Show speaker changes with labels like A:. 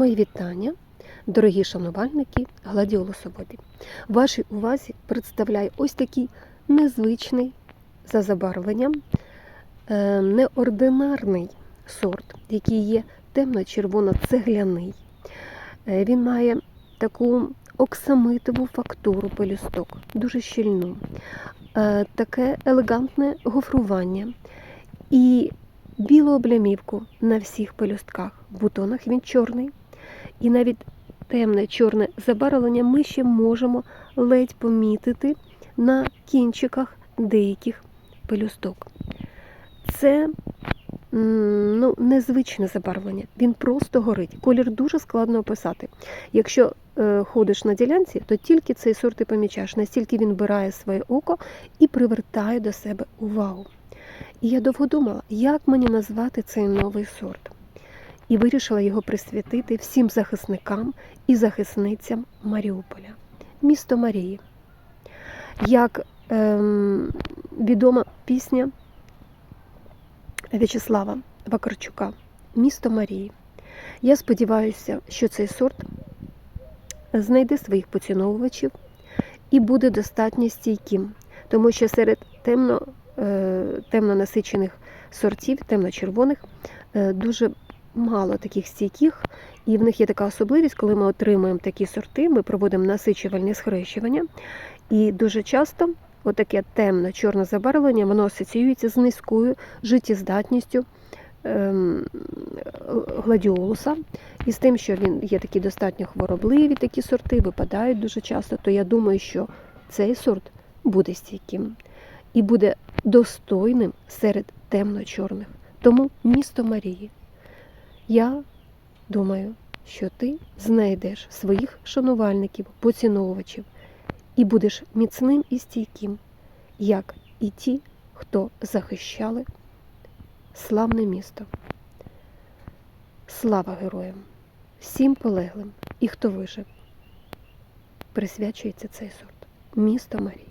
A: Мої вітання, дорогі шанувальники гладіолусоводі. Вашій увазі представляю ось такий незвичний за забарвленням, е, неординарний сорт, який є темно-червоно-цегляний. Е, Він має таку оксамитову фактуру пелюсток, дуже щільну, е, таке елегантне гофрування і білу облямівку на всіх пелюстках. В бутонах він чорний. І навіть темне чорне забарвлення ми ще можемо ледь помітити на кінчиках деяких пелюсток. Це ну, незвичне забарвлення, він просто горить. Колір дуже складно описати. Якщо е, ходиш на ділянці, то тільки цей сорт ти помічаєш, настільки він вбирає своє око і привертає до себе увагу. І я довго думала, як мені назвати цей новий сорт. І вирішила його присвятити всім захисникам і захисницям Маріуполя, місто Марії. Як ем, відома пісня В'ячеслава Вакарчука Місто Марії. Я сподіваюся, що цей сорт знайде своїх поціновувачів і буде достатньо стійким, тому що серед темно, е, темно насичених сортів, темно-червоних, е, дуже мало таких стійких, і в них є така особливість, коли ми отримуємо такі сорти, ми проводимо насичувальні схрещування, і дуже часто отаке темно-чорне забарвлення воно асоціюється з низькою життєздатністю ем, гладіолуса, і з тим, що він є такі достатньо хворобливі, такі сорти випадають дуже часто, то я думаю, що цей сорт буде стійким і буде достойним серед темно-чорних. Тому місто Марії. Я думаю, що ти знайдеш своїх шанувальників, поціновувачів і будеш міцним і стійким, як і ті, хто захищали славне місто. Слава героям, всім полеглим і хто вижив, присвячується цей сорт. Місто Марії.